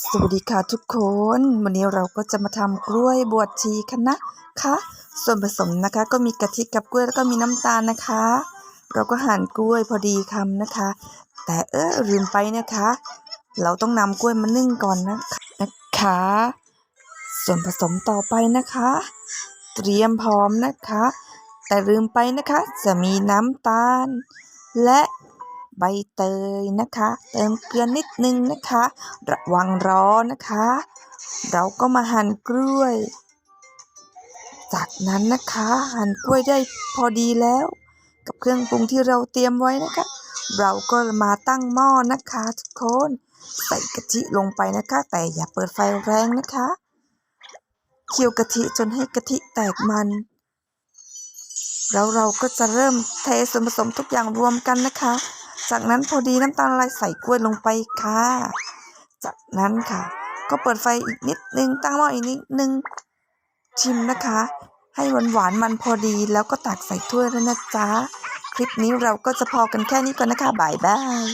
สวัสดีค่ะทุกคน วันนี้เราก็จะมาทำกล้วยบวชชีกันนะคะส่วนผสมนะคะก็มีกะทิกับกล้วยแล้วก็มีน้ำตาลนะคะ เราก็หั่นกล้วยพอดีคำนะคะ แต่เออลืมไปนะคะ เราต้องนำกล้วยมานึ่งก่อนนะคะนะคะ ส่วนผสมต่อไปนะคะ เตรียมพร้อมนะคะ แต่ลืมไปนะคะ จะมีน้ำตาล และ ใบเตยนะคะ เติมเกลือนิดนึงนะคะ ระวังร้อนนะคะ เราก็มาหั่นกล้วย จากนั้นนะคะ หั่นกล้วยได้พอดีแล้ว กับเครื่องปรุงที่เราเตรียมไว้นะคะ เราก็มาตั้งหม้อนะคะทุกคนใส่กะทิลงไปนะคะ แต่อย่าเปิดไฟแรงนะคะเคี่ยวกะทิจนให้กะทิแตกมัน แล้วเราก็จะเริ่มเทส่วนผสมทุกอย่างรวมกันนะคะ จากนั้นพอดีน้ำตาลละลายใส่กล้วยลงไปค่ะ จากนั้นค่ะ ก็เปิดไฟอีกนิดนึงตั้งหม้ออีกนิดนึงชิมนะคะ ให้หวานหวานมันพอดีแล้วก็ตักใส่ถ้วยแล้วนะจ๊ะ คลิปนี้เราก็จะพอกันแค่นี้ก่อนนะคะบายบาย